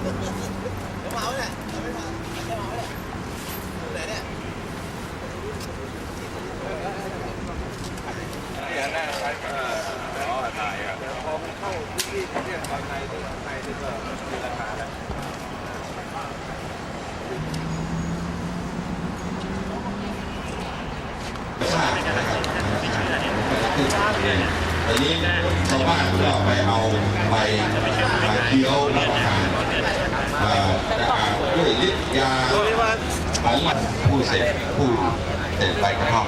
เมาเนี่ยไม่เมาไม่เมาเนี่ยไหนเนี่ยอย่างนั้นใช้เอ่ออ๋อถ่ายอะพอมันเข้าที่ที่เรียกตอนในที่ในที่ก็มีราคาแล้วอันนี้ชาวบ้านก็ไปเอาใบมาเคี้ยวรับประทาน ด้วยฤทธิ์ยาของผู้เสพผู้เสพใบกระท่อม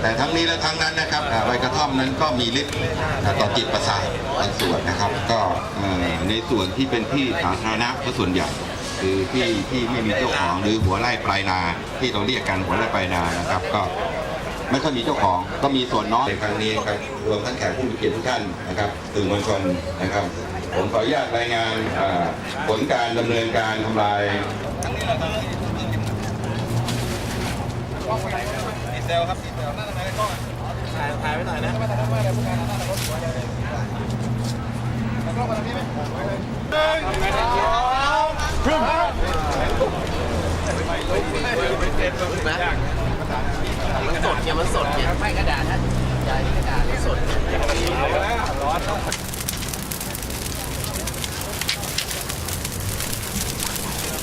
แต่ทั้งนี้และทั้งนั้นนะครับใบกระท่อมนั้นก็มีฤทธิ์ต่อจิตประสาทบางส่วนนะครับ ก็ในส่วนที่เป็นที่สาธารณะก็ส่วนใหญ่คือที่ที่ไม่มีเจ้าของหรือหัวไร่ปลายนาที่เราเรียกกันหัวไร่ปลายนานะครับ ก็ไม่ค่อยมีเจ้าของก็มีส่วนน้อยในครั้งนี้ครับรวมทั้งแขกผู้มีเกียรติทุกท่านนะครับสื่อมวลชนนะครับ ผมขออนุญาตรายงานผลการดำเนินการทำลายดีเซลครับดีเซลนั่นอะไรกล้องถ่ายถ่ายไว้หน่อยนะไม่ถ่ายไม่ถ่ายผู้การนั่นรถหัวเลยกล้องมาทางนี้ไหมหนึ่งสองพรึ่งมันสดเนี่ยมันสดเนี่ยไม่กระดาษนะใหญ่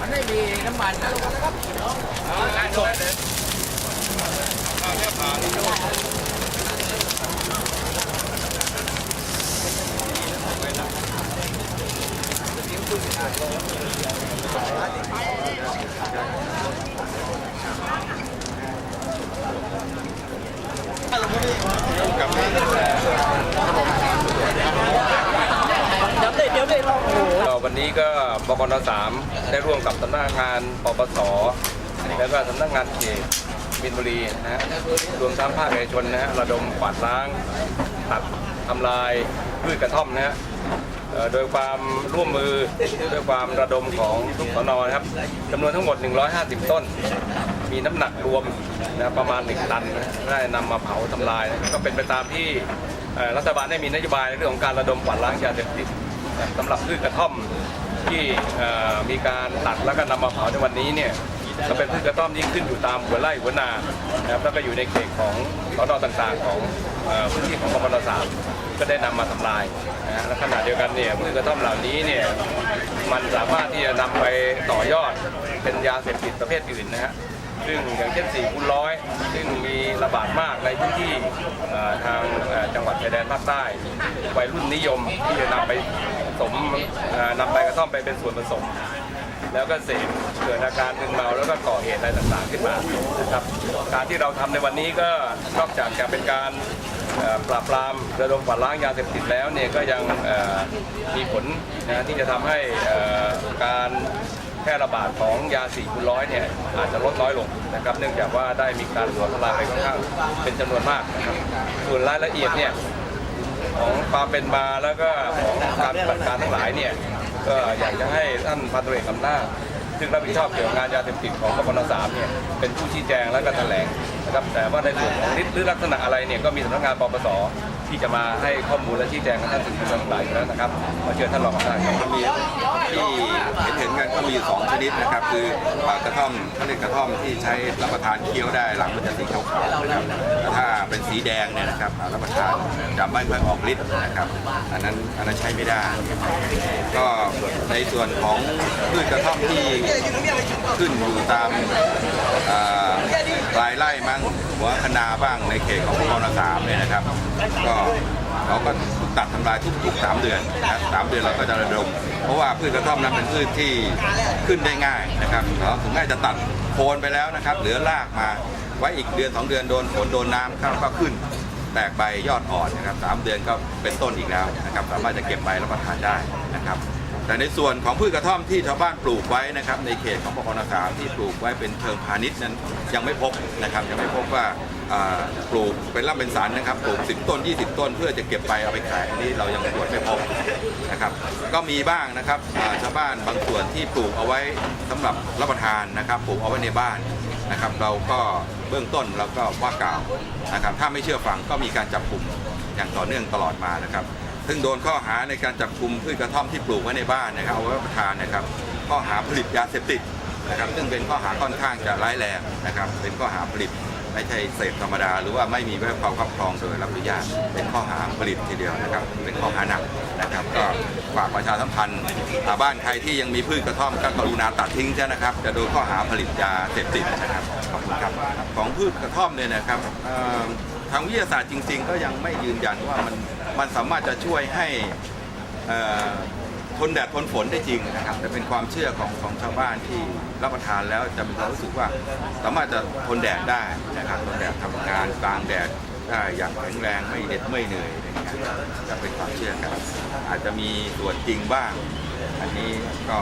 มันไม่มีน้ำมันนะสด ก็ วันนี้ก็บกนสามได้ร่วมกับสำนักงานปปสแล้วก็สำนักงานเขตมินบุรีนะรวมทั้งภาคเอกชนนะฮะระดมกวาดล้างตัดทำลายพืชกระท่อมนะฮะโดยความร่วมมือด้วยความระดมของทุกสนนะครับจำนวนทั้งหมด 150 ต้น มีน้ำหนักรวมนะประมาณ 1 ตันนะได้นำมาเผาทำลายนะก็เป็นไปตามที่รัฐบาลได้มีนโยบายในเรื่องของการระดมกวาดล้างยาเสพติด สำหรับพืชกระท่อมที่มีการตัดแล้วก็นำมาเผาในวันนี้เนี่ยก็เป็นพืชกระท่อมที่ขึ้นอยู่ตามหัวไร่หัวนานะครับแล้วก็อยู่ในเขตของสนต่างๆ ของพื้นที่ของกบนสามก็ได้นำมาทำลายนะฮะและขณะเดียวกันเนี่ยพืชกระท่อมเหล่านี้เนี่ยมันสามารถที่จะนำไปต่อยอดเป็นยาเสพติดประเภทอื่นนะฮะซึ่งอย่างเช่น4คูณร้อยซึ่งมีระบาดมากในพื้นที่ทางจังหวัดชายแดนภาคใต้วัยรุ่นนิยมที่จะนำไป สมอ่อนำใบกระท่อมไปเป็นส่วนผสม แล้วก็เสพเกิดอาการมึนเมาแล้วก็ก่อเหตุอะไรต่างๆขึ้นมานะครับการที่เราทำในวันนี้ก็นอกจากจะเป็นการปราบปรามระดมกวาดล้างยาเสพติดแล้วเนี่ยก็ยังมีผลนะที่จะทำให้การแพร่ระบาดของยา4คูณร้อยเนี่ยอาจจะลดน้อยลงนะครับ เนื่องจากว่าได้มีการตรวจทลายไปค่อนข้างเป็นจำนวนมากนะครับส่วนรายละเอียดเนี่ย ของความเป็นมาแล้วก็ของการปฏิบัติการทั้งหลายเนี่ยก็อยากจะให้ท่านพันตำรวจเอกอำนาจซึ่งรับผิดชอบเกี่ยวกับงานยาเสพติดของกบนสามเนี่ยเป็นผู้ชี้แจงและก็แถลงนะครับแต่ว่าในส่วนของฤทธิ์หรือลักษณะอะไรเนี่ยก็มีสำนักงานปปสที่จะมาให้ข้อมูลและชี้แจงกับท่านสื่อมวลชนทั้งหลายอยู่แล้วนะครับขอเชิญท่านรองอำนาจครับ มีที่เห็นเห็นกันก็มีสองชนิดนะครับ คือปลากระท่อมเขาเรียกกระท่อมที่ใช้รับประทานเคี้ยวได้หลังมันจะสีขาวๆนะครับแต่ถ้าเป็นสีแดงเนี่ยนะครับรับประทานจะไม่ค่อยออกฤทธิ์นะครับอันนั้นอันนั้นใช้ไม่ได้ ก็ในส่วนของพืชกระท่อมที่ขึ้นอยู่ตามอ่าปลายไร่มั้งหัวคะนาบ้างในเขตของกรสามเนี่ยนะครับ ก็เราก็ตัดทำลายทุกๆสามเดือนนะครับสามเดือนเราก็จะระดม เพราะว่าพืชกระท่อมนั้นเป็นพืชที่ขึ้นได้ง่ายนะครับเราถึงแม้จะตัดโคนไปแล้วนะครับ เหลือรากมาไว้อีกเดือนสองเดือนโดนฝนโดนน้ำเข้าก็ขึ้น แตกใบยอดอ่อนนะครับสามเดือนก็เป็นต้นอีกแล้วนะครับ สามารถจะเก็บใบรับประทานได้นะครับ แต่ในส่วนของพืชกระท่อมที่ชาวบ้านปลูกไว้นะครับในเขตของบกนสามที่ปลูกไว้เป็นเชิงพาณิชย์นั้นยังไม่พบนะครับยังไม่พบว่าปลูกเป็นร่ำเป็นสารนะครับปลูก 10 ต้น 20 ต้น เพื่อจะเก็บใบเอาไปขายอันนี้เรายังตรวจไม่พบนะครับก็มีบ้างนะครับชาวบ้านบางส่วนที่ปลูกเอาไว้สำหรับรับประทานนะครับปลูกเอาไว้ในบ้านนะครับเราก็เบื้องต้นเราก็ว่ากล่าวนะครับถ้าไม่เชื่อฟังก็มีการจับกลุ่มอย่างต่อเนื่องตลอดมานะครับ ซึ่งโดนข้อหาในการจับกลุ่มพืชกระท่อมที่ปลูกไว้ในบ้านนะครับเอาไว้รับประทานนะครับ ข้อหาผลิตยาเสพติดนะครับ ซึ่งเป็นข้อหาค่อนข้างจะร้ายแรงนะครับ เป็นข้อหาผลิตไม่ใช่เสพธรรมดา หรือว่าไม่มีไว้ความครอบครองโดยรับอนุญาตเป็นข้อหาผลิตทีเดียวนะครับ เป็นข้อหาหนักนะครับก็ฝากประชาสัมพันธ์บ้านใครที่ยังมีพืชกระท่อมก็กรุณาตัดทิ้งใช่นะครับ จะโดนข้อหาผลิตยาเสพติดนะครับขอบคุณครับของพืชกระท่อมเนี่ยนะครับทางวิทยาศาสตร์จริง ๆ ก็ยังไม่ยืนยันว่ามัน มันสามารถจะช่วยให้ทนแดดทนฝนได้จริงนะครับแต่เป็นความเชื่อของของชาวบ้านที่รับประทานแล้วจะมีความรู้สึกว่าสามารถจะทนแดดได้นะครับทนแดดทำงานกลางแดดได้อย่างแข็งแรงไม่เหน็ดไม่เหนื่อยอะไรอย่างเงี้ยจะเป็นความเชื่อกันอาจจะมีส่วนจริงบ้าง อันนี้ก็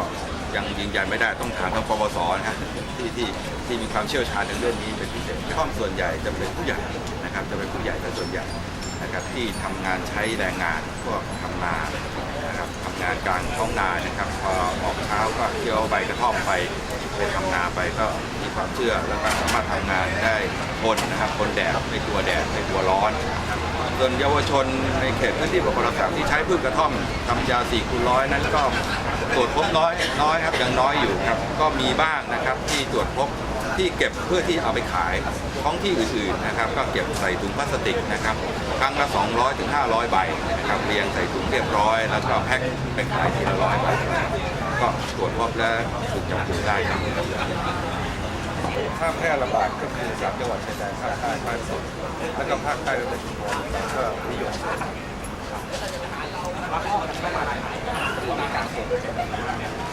ยังยืนยันไม่ได้ต้องถามทางปปสนะฮะที่ที่ที่มีความเชี่ยวชาญในเรื่องนี้เป็นพิเศษข้อมส่วนใหญ่จะเป็นผู้ใหญ่นะครับ จะเป็นผู้ใหญ่เป็นส่วนใหญ่ นะครับที่ทำงานใช้แรงงานพวกทำนานะครับทำงานกลางท้องนานะครับ พอออกเช้าก็เที่ยวใบกระท่อมไปไปทำนาไปก็มีความเชื่อแล้วก็สามารถทำงานได้ทนนะครับทนแดดไม่กลัวแดดไม่กลัวร้อนส่วนเยาวชนในเขตพื้นที่ปกครองสามที่ใช้พืชกระท่อมทำยาสี่คูณร้อยนั้นก็ตรวจพบน้อยน้อยครับยังน้อยอยู่ครับก็มีบ้างนะครับที่ตรวจพบ ที่เก็บเพื่อที่เอาไปขายท้องที่อื่นๆนะครับ ก็เก็บใส่ถุงพลาสติกนะครับครั้งละ 200ถึง500 ใบนะครับเรียงใส่ถุงเรียบร้อย แล้วก็แพ็คไปขายทีละร้อยใบก็ตรวจพบและถูกจับกุมได้ครับถ้าแพร่ระบาดก็คือสามจังหวัดชายแดนภาคใต้ภาคตะวันออกแล้วก็ภาคใต้ก็เป็นชุมพรก็นิยม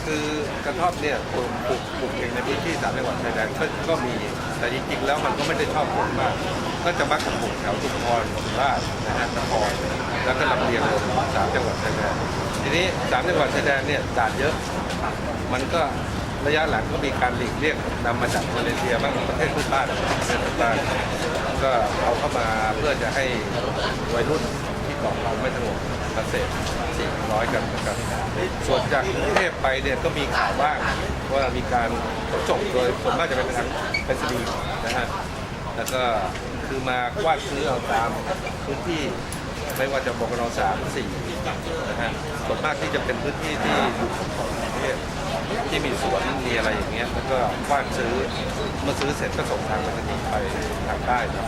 คือกระท่อมเนี่ยปลูกปลูกปลูกเองในพื้นที่สามจังหวัดชายแดนก็ก็มี แต่จริงๆแล้วมันก็ไม่ได้ชอบฝนมาก ก็จะมักจะปลูกแถวชุมพรสุราษฎร์นะฮะนครแล้วก็ลำเลียงลงสามจังหวัดชายแดนทีนี้สามจังหวัดชายแดนเนี่ยด่านเยอะ มันก็ระยะหลังก็มีการหลีกเลี่ยงนำมาจากมาเลเซียบ้างประเทศเพื่อนบ้านประเทศเพื่อนบ้านก็เอาเข้ามาเพื่อจะให้วัยรุ่น ที่ก่อความไม่สงบเสพสี่ร้อยกันนะครับส่วนจากกรุงเทพไปเนี่ยก็มีข่าวบ้างว่ามีการขนส่งโดยส่วนมากจะเป็นทางเป็นสดีนะฮะแล้วก็คือมากวาดซื้อเอาตามพื้นที่ไม่ว่าจะบกนสามสี่นะฮะส่วนมากที่จะเป็นพื้นที่ที่อยู่ของประเทศที่มีสวนมีอะไรอย่างเงี้ยแล้วก็กว้านซื้อเมื่อซื้อเสร็จก็ส่งทางไปรษณีไปทางใต้ครับ